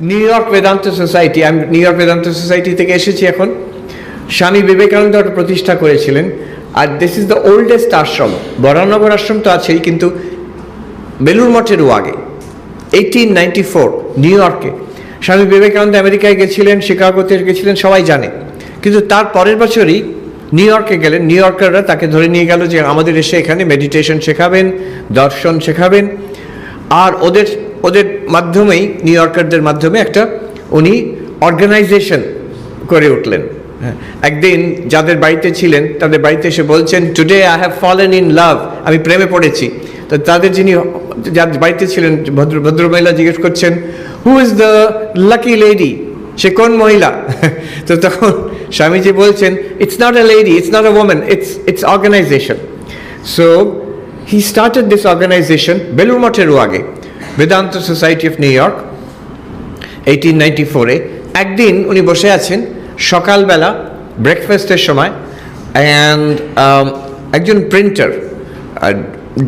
New York Vedanta society আমি New York Vedanta society থেকে এসেছি এখন। স্বামী বিবেকানন্দ ওটা প্রতিষ্ঠা করেছিলেন, আর this is the oldest ashram. Baranagar Ashram তো আছেই, কিন্তু বেলুর মঠেরও আগে এইটিন নাইনটি ফোর নিউ ইয়র্কে স্বামী বিবেকানন্দ আমেরিকায় গেছিলেন, শিকাগোতে গেছিলেন, সবাই জানে। কিন্তু তার পরের বছরই নিউ ইয়র্কে গেলেন। নিউ ইয়র্কাররা তাকে ধরে নিয়ে গেল যে আমাদের এসে এখানে মেডিটেশন শেখাবেন, দর্শন শেখাবেন। আর ওদের ওদের মাধ্যমেই নিউ ইয়র্কারদের মাধ্যমে একটা উনি অর্গানাইজেশন করে উঠলেন। হ্যাঁ, একদিন যাদের বাড়িতে ছিলেন তাদের বাড়িতে এসে বলছেন today I have fallen in love আমি প্রেমে পড়েছি। তো তাদের যিনি যার বাড়িতে ছিলেন ভদ্র ভদ্রমহিলা জিজ্ঞেস করছেন who is the lucky lady সে কোন মহিলা? তো তখন স্বামীজি বলছেন it's not a lady it's not a women it's it's organisation so he started this organisation Belur মঠেরও আগে। Vedanta society of New York eighteen ninety ফোরে একদিন উনি বসে আছেন সকালবেলা ব্রেকফাস্টের সময় অ্যান্ড একজন প্রিন্টার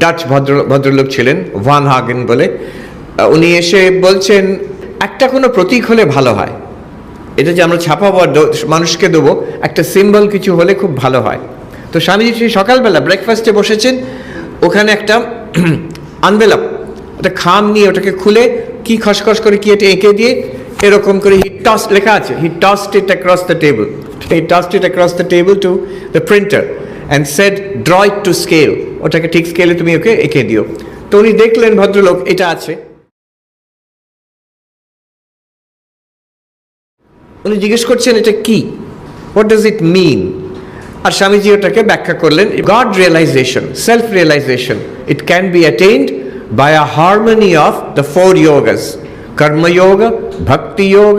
ডাচ ভদ্র, ভদ্রলোক ছিলেন ভান হাগেন বলে। উনি এসে বলছেন, একটা কোনো প্রতীক হলে ভালো হয়। এটা যে আমরা ছাপাবো মানুষকে দেবো, একটা সিম্বল কিছু হলে খুব ভালো হয়। তো স্বামীজি সকালবেলা ব্রেকফাস্টে বসেছেন, ওখানে একটা আনভেলপ একটা খাম নিয়ে ওটাকে খুলে কি খসখস করে কি এটা এঁকে দিয়ে এরকম করে হি টস লেখা আছে he tossed it across the table he tossed it across the table to the printer and said draw it to scale ওটাকে ঠিক স্কেলে তুমি ওকে এঁকে দিও। তো উনি দেখলেন ভদ্রলোক, এটা আছে। উনি জিজ্ঞেস করছেন, এটা কি? হোয়াট ডাজ ইট মিন আর স্বামীজি ওটাকে ব্যাখ্যা করলেন God realisation self realisation it can be attained by a harmony of the four yogas karmayoga bhakti yoga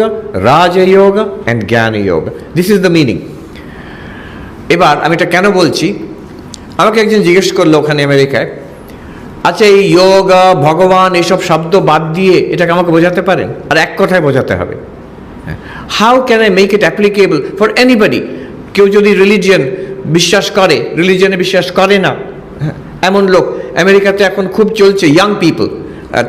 Rajyoga and জ্ঞান যোগ দিস ইজ দ্য মিনিং এবার আমি এটা কেন বলছি? আমাকে একজন জিজ্ঞেস করল ওখানে আমেরিকায় আচ্ছা এই যোগা ভগবান, এসব শব্দ বাদ দিয়ে এটাকে আমাকে বোঝাতে পারেন? আর এক কথায় বোঝাতে হবে। How can I make it applicable for anybody কেউ যদি রিলিজিয়ন বিশ্বাস করে রিলিজিয়নে বিশ্বাস করে না, এমন লোক আমেরিকাতে এখন খুব চলছে ইয়াং পিপল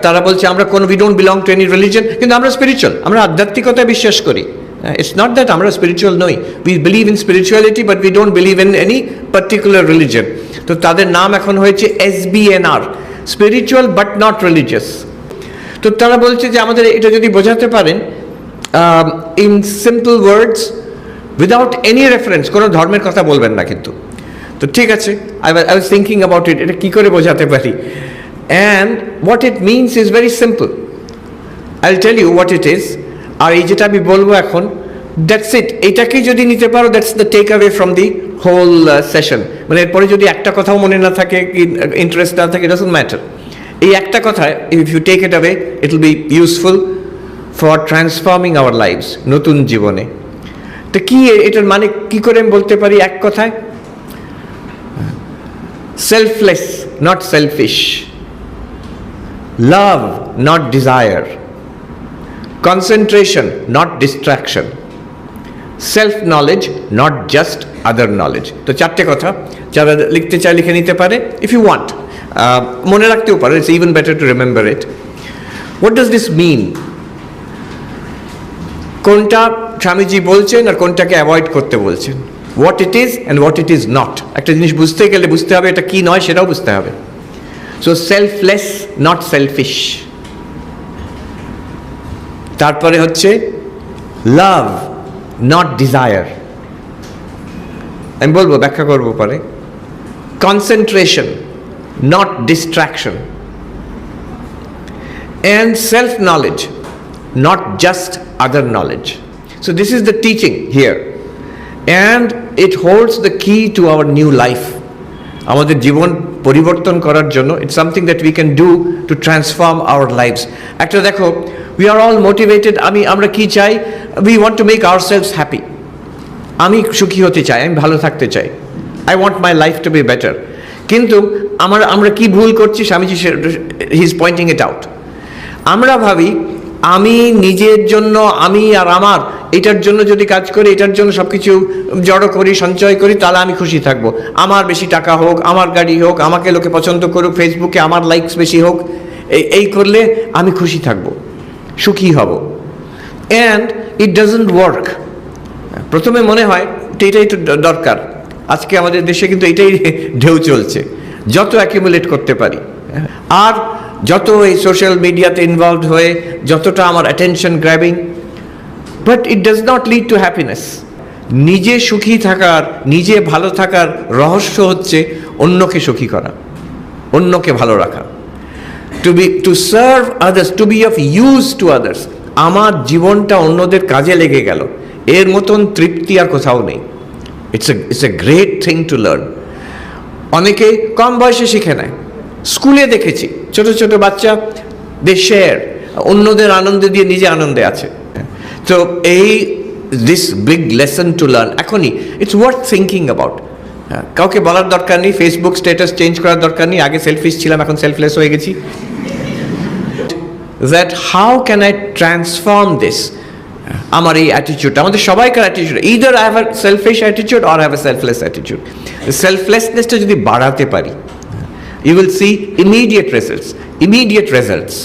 তারা বলছে, আমরা কোনো we don't belong to any religion কিন্তু আমরা স্পিরিচুয়াল আমরা আধ্যাত্মিকতায় বিশ্বাস করি। ইটস নট দ্যাট আমরা স্পিরিচুয়াল নই। We believe in spirituality but we don't believe in any particular religion তো তাদের নাম এখন হয়েছে S B N R spiritual but not religious তো তারা বলছে যে, আমাদের এটা যদি বোঝাতে পারেন in simple words without any reference কোনো ধর্মের কথা বলবেন না কিন্তু। তো ঠিক আছে I I was thinking about it এটা কী করে বোঝাতে পারি? And what it means is very simple I tell you what it is আর এই যেটা আমি বলব এখন দ্যাটস ইট এইটাকেই যদি নিতে পারো that's the take away from the whole session মানে এরপরে যদি একটা কথাও মনে না থাকে, কি ইন্টারেস্ট না থাকে ডাজন্ট ম্যাটার এই একটা কথায় if you take it away it will be useful for transforming our lives নতুন জীবনে. তো কি এটার মানে কী করে আমি বলতে পারি এক কথায়? Selfless not selfish love not desire concentration, not distraction, self knowledge, not just other knowledge. তো চারটে কথা যারা লিখতে চায় লিখে নিতে পারে ইফ ইউ ওয়ান্ট মনে রাখতেও পারে it's even better to remember it what does this mean কোনটা স্বামীজি বলছেন আর কোনটাকে অ্যাভয়েড করতে বলছেন? What it is and what it is not একটা জিনিস বুঝতে গেলে বুঝতে হবে এটা কি নয় সেটাও বুঝতে হবে। সো সেলফলেস নট সেলফিশ তারপরে হচ্ছে লাভ নট ডিজায়ার আমি বলব ব্যাখ্যা করব পরে। Concentration not distraction and self knowledge, not just other knowledge. So, this is the teaching here, and it holds the key to our new life আমাদের জীবন পরিবর্তন করার জন্য it's something that we can do to transform our lives একটা দেখো we are all motivated আমি, আমরা কি চাই? We want to make our selves happy আমি সুখী হতে চাই, আমি ভালো থাকতে চাই। I want my life to be better কিন্তু আমার, আমরা কি ভুল করছি? Swamiji he is pointing it out আমরা ভাবি আমি নিজের জন্য, আমি আর আমার, এটার জন্য যদি কাজ করি, এটার জন্য সব কিছু জড়ো করি, সঞ্চয় করি, তাহলে আমি খুশি থাকব। আমার বেশি টাকা হোক, আমার গাড়ি হোক, আমাকে লোকে পছন্দ করুক ফেসবুকে আমার লাইকস বেশি হোক, এই করলে আমি খুশি থাকব, সুখী হব। অ্যান্ড ইট ডাজন্ট ওয়ার্ক প্রথমে মনে হয় যে এটাই তো দরকার। আজকে আমাদের দেশে কিন্তু এটাই ঢেউ চলছে, যত অ্যাকিমুলেট করতে পারি। আর যত এই সোশ্যাল মিডিয়াতে ইনভলভ হয়ে যতটা আমার attention grabbing but it does not lead to happiness নিজে সুখী থাকার, নিজে ভালো থাকার রহস্য হচ্ছে অন্যকে সুখী করা, অন্যকে ভালো রাখা। To be to serve others to be of use to others আমার জীবনটা অন্যদের কাজে লেগে গেল। এর মতন তৃপ্তি আর কোথাও নেই। It's a it's a great thing to learn অনেকে কম বয়সে শিখে নেয়। স্কুলে দেখেছি। ছোট ছোট বাচ্চা দে শেয়ার অন্যদের আনন্দে দিয়ে নিজে আনন্দে আছে। তো এই this big lesson to learn এখনই ইটস ওয়ার্থ থিঙ্কিং অ্যাবাউট কাউকে বলার দরকার নেই ফেসবুক স্ট্যাটাস চেঞ্জ করার দরকার নেই, আগে সেলফিশ ছিলাম, এখন সেলফলেস হয়ে গেছি। That how can I transform this আমার এই অ্যাটিটিউড আমাদের সবাইকার attitude either I have selfish attitude or have a selfless attitude সেলফলেসনেসটা যদি বাড়াতে পারি you will see immediate results immediate results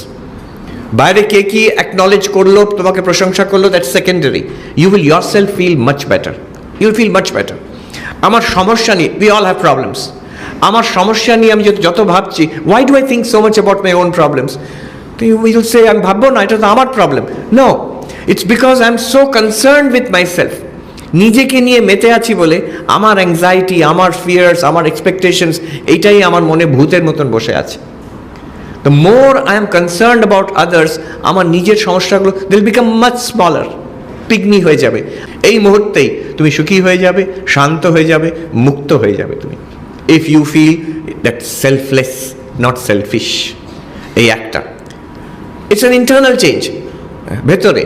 বাইরে কে কি অ্যাকনলেজ করল তোমাকে প্রশংসা করল that secondary you will your self feel much better you feel much better আমার সমস্যা নিয়ে উই অল হ্যাভ প্রবলেমস আমার সমস্যা নিয়ে আমি যত ভাবছি why do I think so much about my own problems তো ইউ উইল সে আমি ভাববো না, এটা তো আমার problem no it's because I am so concern with my self নিজেকে নিয়ে মেতে আছি বলে আমার অ্যাংজাইটি আমার ফিয়ার্স আমার এক্সপেকটেশনস এইটাই আমার মনে ভূতের মতন বসে আছে। The more I am concern about others আমার নিজের সমস্যাগুলো দিল বিকাম মাচ স্মলার পিকনি হয়ে যাবে। এই মুহূর্তেই তুমি সুখী হয়ে যাবে, শান্ত হয়ে যাবে, মুক্ত হয়ে যাবে তুমি। If you feel that selfless not selfish এই একটা। ইটস অ্যান ইন্টারনাল চেঞ্জ ভেতরে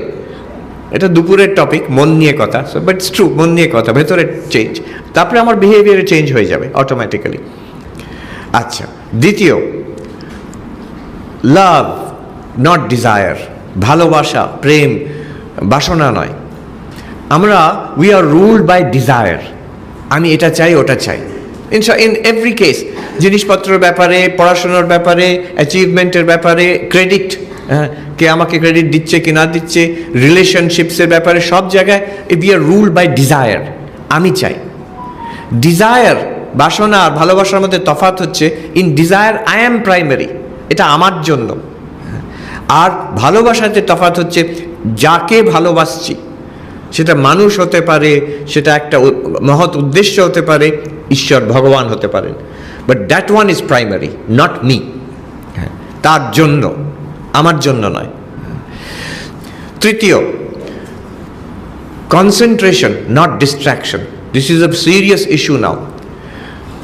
এটা দুপুরের টপিক মন নিয়ে কথা সো বাট ট্রু মন নিয়ে কথা, ভেতরে চেঞ্জ তারপরে আমার বিহেভিয়ারে চেঞ্জ হয়ে যাবে অটোমেটিক্যালি আচ্ছা দ্বিতীয় লাভ নট ডিজায়ার ভালোবাসা, প্রেম, বাসনা নয়। আমরা we are ruled by desire আমি এটা চাই, ওটা চাই। ইন ইন এভরি কেস জিনিসপত্রের ব্যাপারে, পড়াশোনার ব্যাপারে অ্যাচিভমেন্টের ব্যাপারে ক্রেডিট কে আমাকে ক্রেডিট দিচ্ছে কি না দিচ্ছে রিলেশনশিপসের ব্যাপারে সব জায়গায় we are rule by desire আমি চাই। ডিজায়ার বাসনা আর ভালোবাসার মধ্যে তফাৎ হচ্ছে in desire I am primary এটা আমার জন্য। আর ভালোবাসাতে তফাৎ হচ্ছে, যাকে ভালোবাসছি, সেটা মানুষ হতে পারে, সেটা একটা মহৎ উদ্দেশ্য হতে পারে, ঈশ্বর ভগবান হতে পারেন। But that one is primary not me তার জন্য। আমার জন্য নয়। তৃতীয় concentration not distraction this is a serious issue now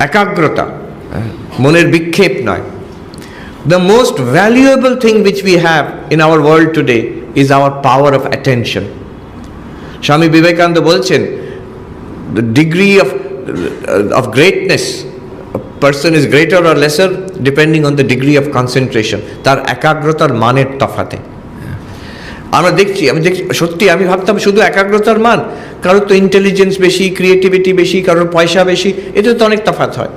একাগ্রতা, মনের বিক্ষেপ নয়। The most valuable thing which we have in our world today is our power of attention Swami Vivekananda বলছেন the degree of of greatness person is greater or lesser depending on the degree of concentration. তার একাগ্রতার মানের তফাতে। আমরা দেখছি, আমি দেখছি, সত্যি আমি ভাবতাম শুধু একাগ্রতার মান কারোর তো ইন্টেলিজেন্স বেশি ক্রিয়েটিভিটি বেশি, কারোর পয়সা বেশি এতে তো অনেক তফাৎ হয়।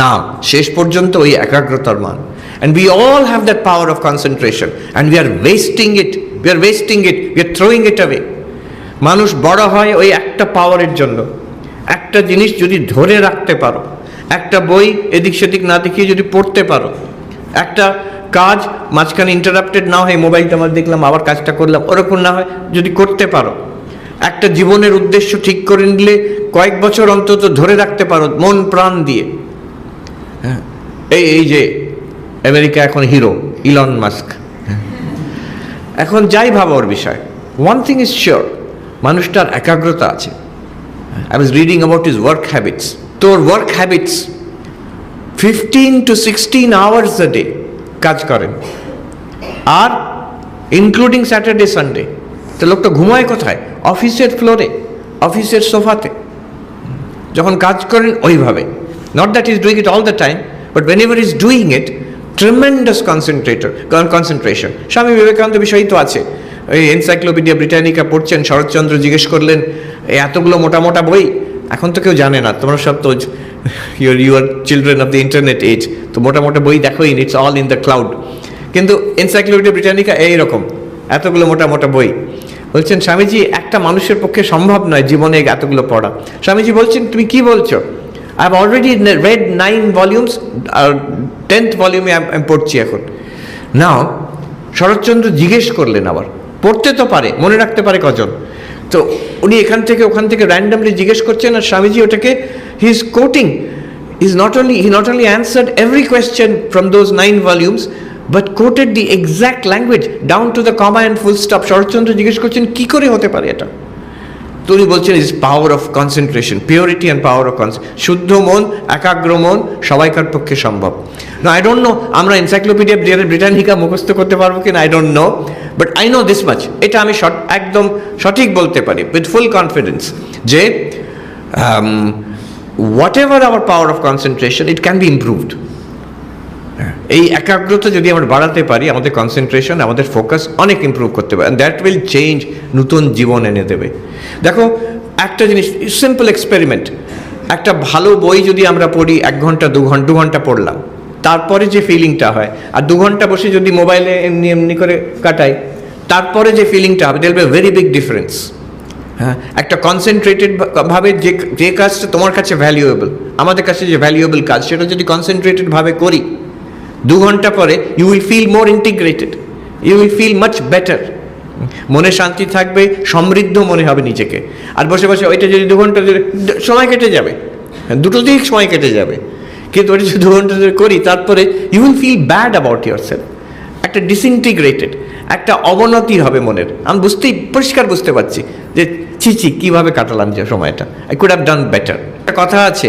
না, শেষ পর্যন্ত ওই একাগ্রতার মান। And we all have that power of concentration and we are wasting it we are wasting it we are throwing it away মানুষ বড় হয় ওই একটা পাওয়ারের জন্য। একটা জিনিস যদি ধরে রাখতে পারো একটা বই এদিক সেদিক না দেখিয়ে যদি পড়তে পারো। একটা কাজ মাঝখানে ইন্টারাপ্টেড না হয় মোবাইলটা আমার দেখলাম, আবার কাজটা করলাম, ওরকম না হয় যদি করতে পারো। একটা জীবনের উদ্দেশ্য ঠিক করে নিলে কয়েক বছর অন্তত ধরে রাখতে পারো মন প্রাণ দিয়ে। হ্যাঁ? এই এই যে আমেরিকা এখন হিরো ইলন মাস্ক এখন যাই ভাবো ওর বিষয়। ওয়ান থিং ইজ শিওর মানুষটার একাগ্রতা আছে। I was reading about his work habits তোর work habits fifteen to sixteen hours a day কাজ করেন। আর ইনক্লুডিং স্যাটারডে সানডে তো লোকটা ঘুমায় কোথায়? অফিসের ফ্লোরে অফিসের সোফাতে। যখন কাজ করেন ওইভাবে। Not that he's doing it all the time but whenever he's doing it tremendous concentrator concentration Swami Vivekananda বিষয়ই তো আছে। ওই এনসাইক্লোপিডিয়া ব্রিটানিকা পড়ছেন, শরৎচন্দ্র জিজ্ঞেস করলেন এই এতগুলো মোটা মোটা বই এখন তো কেউ জানে না, তোমরা সব তো your your children of the internet age তো মোটা বই দেখো দেখোই it's all in the cloud কিন্তু এনসাইক্লোপিডিয়া ব্রিটানিকা এইরকম এতগুলো মোটা মোটা বই। বলছেন, স্বামীজি, একটা মানুষের পক্ষে সম্ভব নয় জীবনে এতগুলো পড়া। স্বামীজি বলছেন, তুমি কি বলছো? I have already read nine volumes R tenth ভলিউমে আমি পড়ছি এখন। নাও শরৎচন্দ্র জিজ্ঞেস করলেন আবার, পড়তে তো পারে, মনে রাখতে পারে কজন? তো উনি এখান থেকে, ওখান থেকে র্যান্ডামলি জিজ্ঞেস করছেন আর স্বামীজি ওটাকে he is quoting is not only he not only answered every question from those nine volumes but quoted the exact language down to the comma and full stop. Saratchandra জিজ্ঞেস করছেন, কি করে হতে পারে এটা? তো উনি বলছেন is power of concentration purity and power of শুদ্ধ মন, একাগ্র মন, সবাইকার পক্ষে সম্ভব. না আই ডোন্ট নো আমরা এনসাইক্লোপিডিয়া ব্রিটানিকা মুখস্থ করতে পারব কিনা? I don't know but I know this much এটা আমি একদম সঠিক বলতে পারি উইথ ফুল কনফিডেন্স যে whatever our power of concentration it can be improved এই একাগ্রতা যদি আমরা বাড়াতে পারি, আমাদের কনসেন্ট্রেশন আমাদের ফোকাস অনেক ইমপ্রুভ করতে পারে দ্যাট উইল চেঞ্জ নতুন জীবন এনে দেবে। দেখো, একটা জিনিস সিম্পল এক্সপেরিমেন্ট একটা ভালো বই যদি আমরা পড়ি, এক ঘণ্টা, দু ঘণ্টা দু ঘণ্টা পড়লাম তারপরে যে ফিলিংটা হয় আর দু ঘণ্টা বসে যদি মোবাইলে এমনি এমনি করে কাটাই তারপরে যে ফিলিংটা হবে there'll be very big difference হ্যাঁ একটা কনসেন্ট্রেটেড ভাবে যে যে কাজটা তোমার কাছে ভ্যালুয়েবল আমাদের কাছে যে ভ্যালুয়েবল কাজ সেটা যদি কনসেন্ট্রেটেড ভাবে করি দু ঘণ্টা পরে you will feel more integrated you will feel much better মনে শান্তি থাকবে সমৃদ্ধ মনে হবে নিজেকে। আর বসে বসে ওইটা যদি দু ঘণ্টা সময় কেটে যাবে হ্যাঁ, দুটো দিক সময় কেটে যাবে। কিন্তু ওইটা যদি করি, তারপরে you will feel bad about your self একটা ডিসইন্টিগ্রেটেড একটা অবনতি হবে মনের। আমি বুঝতেই, পরিষ্কার বুঝতে পারছি যে ছি ছি, কীভাবে কাটালাম যে সময়টা। I could have done better একটা কথা আছে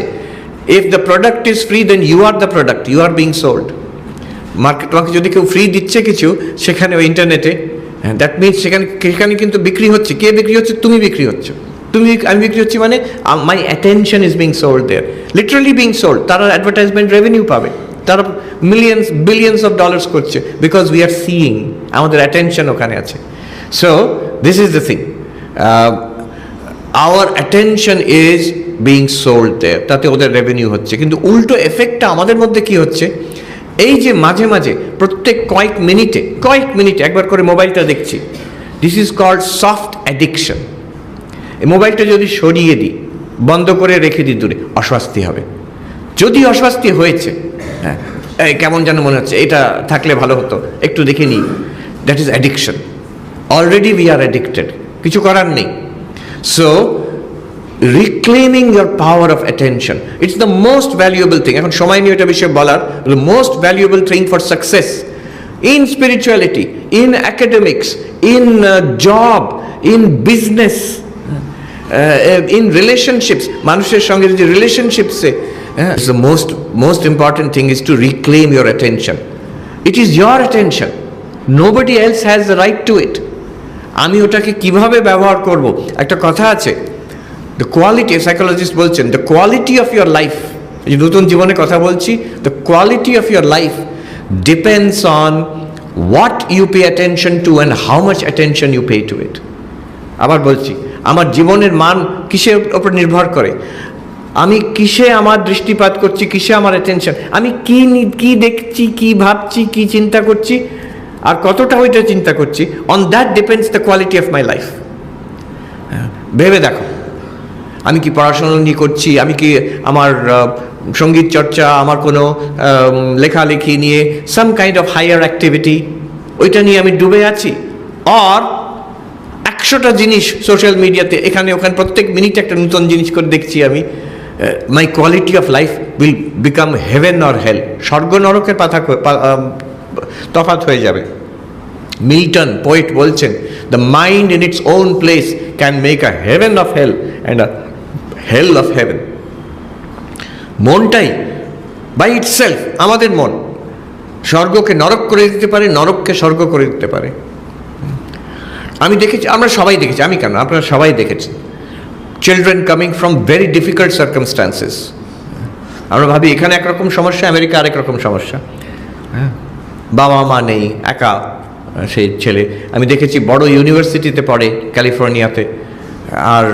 if the product is free then you are the product you are being sold market তোমাকে যদি কেউ ফ্রি দিচ্ছে কিছু, সেখানে ওই ইন্টারনেটে দ্যাট মিনস সেখানে সেখানে কিন্তু বিক্রি হচ্ছে। কে বিক্রি হচ্ছে? তুমি বিক্রি হচ্ছে। তুমি আমি বিক্রি হচ্ছি মানে my attention is being sold there literally being sold তারা অ্যাডভার্টাইজমেন্ট রেভিনিউ পাবে। তারা মিলিয়ন্স বিলিয়ন্স অফ ডলার্স করছে। বিকজ উই আর সিইং আমাদের অ্যাটেনশন ওখানে আছে। So this is the thing our attention is being sold there তাতে ওদের revenue হচ্ছে। কিন্তু উল্টো এফেক্টটা আমাদের মধ্যে কি হচ্ছে? এই যে মাঝে মাঝে, প্রত্যেক কয়েক মিনিটে কয়েক মিনিটে, একবার করে মোবাইলটা দেখছি। This is called soft addiction মোবাইলটা যদি সরিয়ে দিই, বন্ধ করে রেখে দিই দূরে, অস্বস্তি হবে। যদি অস্বস্তি হয়েছে হ্যাঁ কেমন যেন মনে হচ্ছে, এটা থাকলে ভালো হতো। একটু দেখে নিই that is addiction already we are addicted কিছু করার নেই। So reclaiming your power of attention it's the most valuable thing এখন সময় নিয়ে এটা বিষয়ে বলার the most valuable thing for success in spirituality in academics in job in business in relationships মানুষের সঙ্গে যে রিলেশনশিপসে the most most important thing is to reclaim your attention it is your attention nobody else has the right to it আমি ওটাকে কীভাবে ব্যবহার করব? একটা কথা আছে দ্য কোয়ালিটি সাইকোলজিস্ট বলছেন the quality of your life এই নতুন জীবনে কথা বলছি the quality of your life depends on what you pay attention to and how much attention you pay to it আবার বলছি আমার জীবনের মান কিসের ওপর নির্ভর করে? আমি কিসে আমার দৃষ্টিপাত করছি, কিসে আমার অ্যাটেনশন আমি কি কি দেখছি, কি ভাবছি, কি চিন্তা করছি? আর কতটা ওইটা চিন্তা করছি? On that depends the quality of my life ভেবে দেখো। আমি কি পড়াশোনা নিয়ে করছি? আমি কি আমার সংগীত চর্চা, আমার কোনো লেখালেখি নিয়ে some kind of higher activity ওইটা নিয়ে আমি ডুবে আছি? আর একশোটা জিনিস সোশ্যাল মিডিয়াতে এখানে, ওখানে প্রত্যেক মিনিটে একটা নতুন জিনিস করে দেখছি আমি। My quality of life will become heaven or hell স্বর্গ নরকের পাথা তফাত হয়ে যাবে। মিল্টন পোয়েট বলছেন the mind in its own place can make a heaven of hell and a hell of heaven মনটাই বাই ইটসেলফ আমাদের মন, স্বর্গকে নরক করে দিতে পারে, নরককে স্বর্গ করে দিতে পারে। আমি দেখেছি আমরা সবাই দেখেছি। আমি কেন? আপনারা সবাই দেখেছি children coming from very difficult circumstances আমরা ভাবি এখানে একরকম সমস্যা আমেরিকা আরেক রকম সমস্যা। হ্যাঁ। বাবা মা নেই একা সেই ছেলে। আমি দেখেছি বড় ইউনিভার্সিটিতে পড়ে ক্যালিফোর্নিয়াতে। আর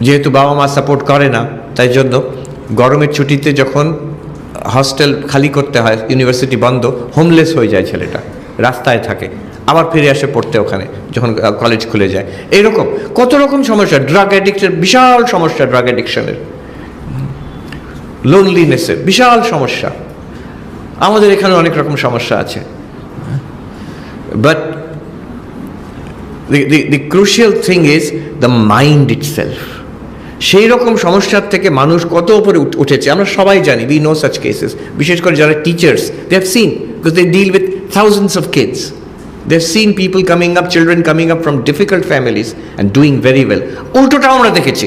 যেহেতু বাবা মা সাপোর্ট করে না তাই জন্য গরমের ছুটিতে যখন হস্টেল খালি করতে হয় ইউনিভার্সিটি বন্ধ হোমলেস হয়ে যায় ছেলেটা রাস্তায় থাকে। আবার ফিরে আসে পড়তে ওখানে, যখন কলেজ খুলে যায়। এইরকম, কত রকম সমস্যা ড্রাগ অ্যাডিকশন বিশাল সমস্যা ড্রাগ অ্যাডিকশনের লোনলিনেসের বিশাল সমস্যা। আমাদের এখানে অনেক রকম সমস্যা আছে। But the the crucial thing is the mind itself. সেই রকম সমস্যার থেকে মানুষ কত উপরে উঠেছে, আমরা সবাই জানি উই নো সাচ কেসেস বিশেষ করে যারা teachers they have seen because they deal with thousands of kids have seen people coming up children coming up from difficult families and doing very well উল্টোটাও আমরা দেখেছি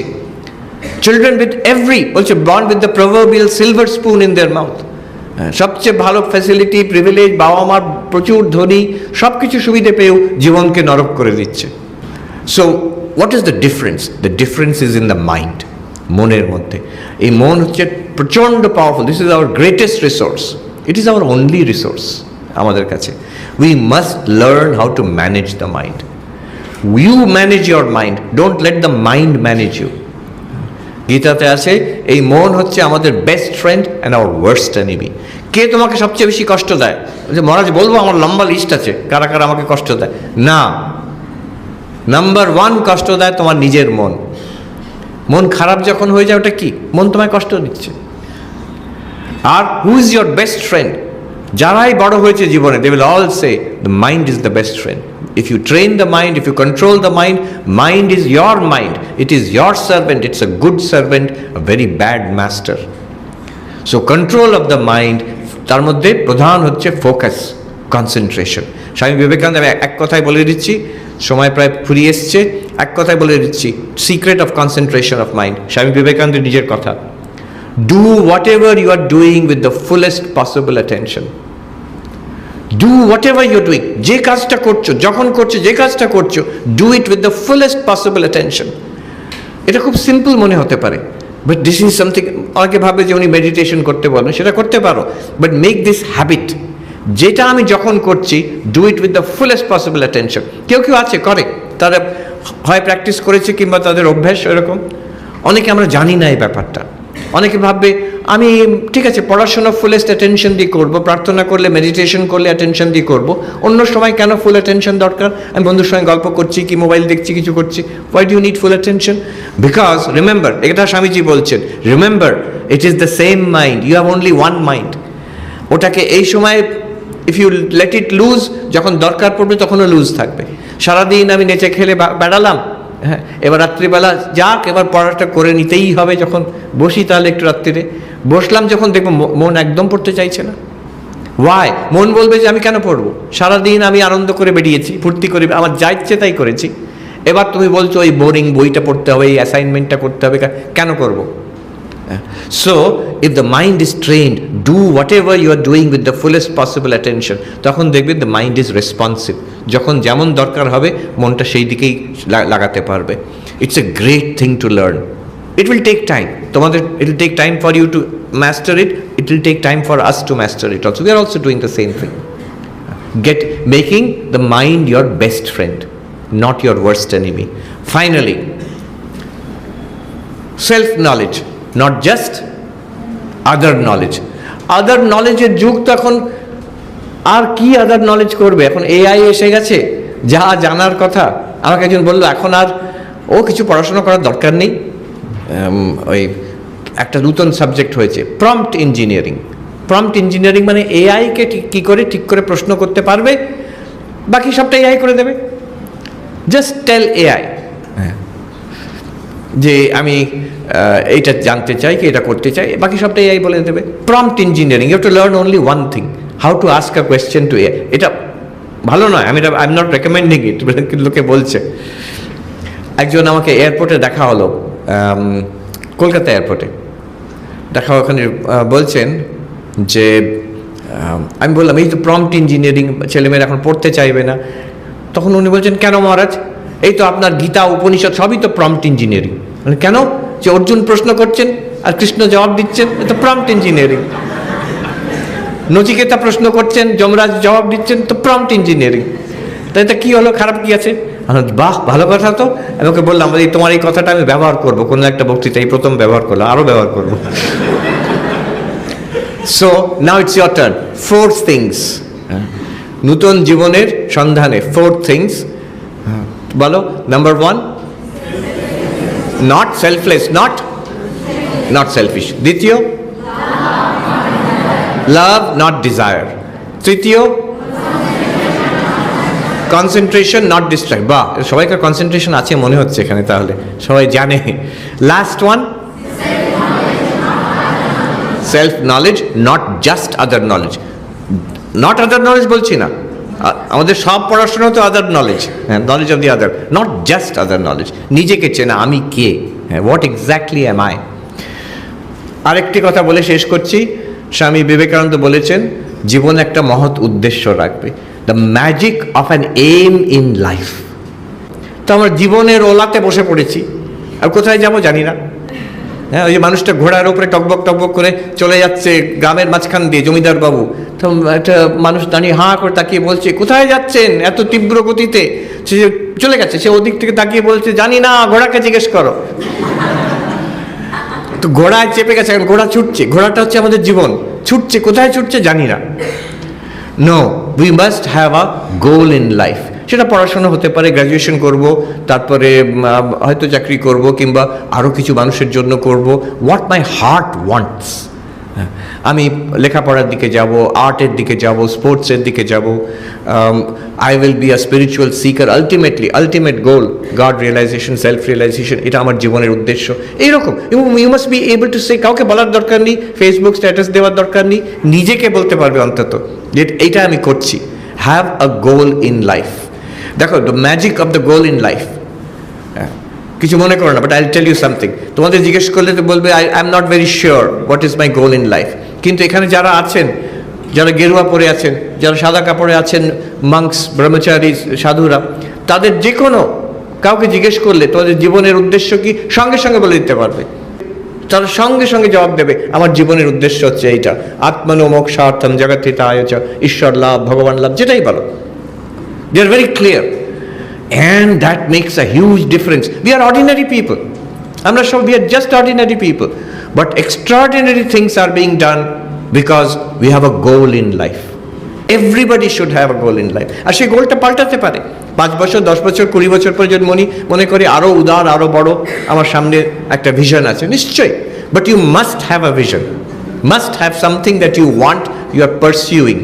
চিলড্রেন উইথ এভরি বলছে born with the proverbial silver spoon in their mouth সবচেয়ে ভালো facility privilege বাবা মার প্রচুর ধনী সব কিছু সুবিধে পেয়েও জীবনকে নরক করে দিচ্ছে so what is the difference the difference is in the mind মনের মধ্যে এই মন হচ্ছে প্রচণ্ড powerful this is our greatest resource it is our only resource আমাদের কাছে we must learn how to manage the mind you manage your mind don't let the mind manage you গীতাতে আছে, এই মন হচ্ছে আমাদের best friend and our worst enemy কে তোমাকে সবচেয়ে বেশি কষ্ট দেয়? যে, মহারাজ, বলব আমার লম্বা লিস্ট আছে। কারা কারা আমাকে কষ্ট দেয়? না। নাম্বার ওয়ান কষ্ট দেয় তোমার নিজের মন। মন খারাপ যখন হয়ে যায়, ওটা কি? মন তোমায় কষ্ট দিচ্ছে। আর who is your best friend যারাই বড় হয়েছে জীবনে they will all say the mind is the best friend if you train the mind if you control the mind mind is your mind it is your servant it's a good servant a very bad master so control of the mind তার মধ্যে প্রধান হচ্ছে focus concentration Swami Vivekananda, আমি এক কথায় বলে দিচ্ছি, সময় প্রায় ফুরিয়ে এসছে। এক কথায় বলে দিচ্ছি secret of concentration of mind Swami বিবেকানন্দের নিজের কথা। Whatever you are doing with the fullest possible attention do whatever you doing যে কাজটা করছ, যখন করছ, যে কাজটা করছ do it with the fullest possible attention এটা খুব সিম্পল মনে হতে পারে বাট দিস ইজ সামথিং অনেকে ভাবে যে উনি মেডিটেশন করতে বলেন, সেটা করতে পারো বাট মেক দিস হ্যাবিট যেটা আমি যখন করছি do it with the fullest possible attention কেউ কেউ আছে, করে, তারা হয় প্র্যাকটিস করেছে কিংবা তাদের অভ্যাস এরকম অনেকে আমরা জানি না এই ব্যাপারটা। অনেকে ভাববে, আমি ঠিক আছে, পড়াশোনা ফুলেস্ট অ্যাটেনশন দিয়ে করব, প্রার্থনা করলে মেডিটেশন করলে অ্যাটেনশন দিয়ে করব। অন্য সময় কেন ফুল অ্যাটেনশন দরকার? আমি বন্ধুর সঙ্গে গল্প করছি, কি মোবাইল দেখছি, কিছু করছি। Why do need full attention because remember এটা স্বামীজি বলছেন remember it is the same mind you have only one mind ওটাকে এই সময় if you let it loose যখন দরকার পড়বে, তখনও লুজ থাকবে। সারাদিন আমি নেচে খেলে বেড়ালাম হ্যাঁ এবার রাত্রিবেলা যাক, এবার পড়াটা করে নিতেই হবে যখন বসি তাহলে একটু রাত্রিরে। বসলাম যখন দেখব মন একদম পড়তে চাইছে না। ওয়াই মন বলবে যে আমি কেন পড়ব? সারাদিন আমি আনন্দ করে বেরিয়েছি ফুর্তি করে, আমার যা ইচ্ছে তাই করেছি। এবার তুমি বলছো, ওই বোরিং বইটা পড়তে হবে, এই অ্যাসাইনমেন্টটা করতে হবে কেন করব? So if the mind is trained do whatever you are doing with the fullest possible attention তখন দেখবে দ্য মাইন্ড ইজ রেসপন্সিভ যখন যেমন দরকার হবে, মনটা সেই দিকেই লাগাতে পারবে। It's a great thing to learn it will take time তোমাদের it will take time for you to master it it will take time for us to master it also we are also doing the same thing get, making the mind your best friend, not your worst enemy. Finally self knowledge not just other knowledge other নলেজের যুগ তো এখন আর কি other knowledge করবে? এখন AI এসে গেছে, যা জানার কথা। আমাকে একজন বলল, এখন আর ও কিছু পড়াশোনা করার দরকার নেই। ওই একটা নতুন সাবজেক্ট হয়েছে প্রম্পট ইঞ্জিনিয়ারিং প্রম্পট ইঞ্জিনিয়ারিং মানে এআইকে ঠিক, কী করে, ঠিক করে প্রশ্ন করতে পারবে? বাকি সবটা এআই করে দেবে। জাস্ট টেল এআই যে আমি এইটা জানতে চাই কি এটা করতে চাই, বাকি সবটা এআই বলে দেবে। Prompt engineering you to learn only one thing how to ask a question to a এটা ভালো নয়, আমি I am not recommending it লোকে বলছে। একজন আমাকে এয়ারপোর্টে দেখা হলো কলকাতা এয়ারপোর্টে দেখা ওখানে বলছেন যে আমি বললাম, এই তো প্রম্পট ইঞ্জিনিয়ারিং ছেলেমেয়েরা এখন পড়তে চাইবে না। তখন উনি বলছেন, কেন মহারাজ? এই তো আপনার গীতা, উপনিষদ, সবই তো প্রম্পট ইঞ্জিনিয়ারিং মানে কেন? যে অর্জুন প্রশ্ন করছেন আর কৃষ্ণ জবাব দিচ্ছেন তো প্রম্পট ইঞ্জিনিয়ারিং নচিকেতা প্রশ্ন করছেন, যমরাজ জবাব দিচ্ছেন, তো প্রম্পট ইঞ্জিনিয়ারিং তাই এটা কী হলো, খারাপ কি আছে? বাহ, ভালো কথা তো। আমাকে বললাম এই তোমার এই কথাটা আমি ব্যবহার করব। কোনো একটা বক্তৃতা, এই প্রথম ব্যবহার করলাম আরও ব্যবহার করব। So now it's your turn four things নূতন জীবনের সন্ধানে ফোর থিংস বলো number one not selfless not not selfish দ্বিতীয়? লাভ নট ডিজায়ার তৃতীয়? কনসেন্ট্রেশন নট ডিস্ট্রাক্ট বা সবাইকার কনসেন্ট্রেশন আছে মনে হচ্ছে এখানে তাহলে। সবাই জানে। Last one self knowledge not just other knowledge not other knowledge বলছি না। আমাদের সব পড়াশোনা তো আদার নলেজ হ্যাঁ knowledge of the other not just other knowledge নিজেকে চেনা, আমি কে হ্যাঁ হোয়াট এক্স্যাক্টলি এম আই আরেকটি কথা বলে শেষ করছি, স্বামী বিবেকানন্দ বলেছেন, জীবন একটা মহৎ উদ্দেশ্য রাখবে the magic of an aim in life তো আমার জীবনের ওলাতে বসে পড়েছি, আর কোথায় যাব জানি না। হ্যাঁ ওই মানুষটা ঘোড়ার উপরে টকবক টকবক করে চলে যাচ্ছে গ্রামের মাঝখান দিয়ে, জমিদার বাবু। তো একটা মানুষ দাঁড়িয়ে হাঁ করে তাকিয়ে বলছে, কোথায় যাচ্ছেন? এত তীব্র গতিতে। সে চলে গেছে, সে ওদিক থেকে তাকিয়ে বলছে, জানি না, ঘোড়াকে জিজ্ঞেস করো। তো ঘোড়ায় চেপে গেছে, এখন ঘোড়া ছুটছে। ঘোড়াটা হচ্ছে আমাদের জীবন। ছুটছে, কোথায় ছুটছে জানি না। No we must have a goal in life সেটা পড়াশোনা হতে পারে গ্র্যাজুয়েশন করব, তারপরে হয়তো চাকরি করব কিংবা আরও কিছু মানুষের জন্য করব। হোয়াট মাই হার্ট ওয়ান্টস আমি লেখাপড়ার দিকে যাব, আর্টের দিকে যাব, স্পোর্টসের দিকে যাব। I will be a spiritual seeker ultimately ultimate goal God realization self realization এটা আমার জীবনের উদ্দেশ্য। এইরকম। এবং you must be able to say কাউকে বলার দরকার নেই ফেসবুক স্ট্যাটাস দেওয়ার দরকার নেই, নিজেকে বলতে পারবে অন্তত যে, এইটা আমি করছি। Have a goal in life দেখো the magic of the goal in life কিছু মনে করো না but I tell you something তোমাদের জিজ্ঞেস করলে তো বলবে I I am not very sure what is my goal in life কিন্তু এখানে যারা আছেন, যারা গেরুয়া পরে আছেন, যারা সাদা কাপড়ে আছেন মাংস ব্রহ্মচারী সাধুরা, তাদের যে কোনো কাউকে জিজ্ঞেস করলে তোমাদের জীবনের উদ্দেশ্য কি, সঙ্গে সঙ্গে বলে দিতে পারবে। তারা সঙ্গে সঙ্গে জবাব দেবে, আমার জীবনের উদ্দেশ্য হচ্ছে এইটা। আত্মনো মোক্ষার্থম জগৎ আয়োচ ঈশ্বর লাভ, ভগবান লাভ, যেটাই বলো। They are very clear. And that makes a huge difference. We are ordinary people. I'm not sure we are just ordinary people. But extraordinary things are being done because we have a goal in life. Everybody should have a goal in life. আর সেই গোলটা পাল্টাতে পারে পাঁচ বছর দশ বছর কুড়ি বছর পর যদি মনে মনে করি আরও উদার আরও বড় আমার সামনে একটা ভিশন আছে নিশ্চয়ই but you must have a vision must have something that you want you are pursuing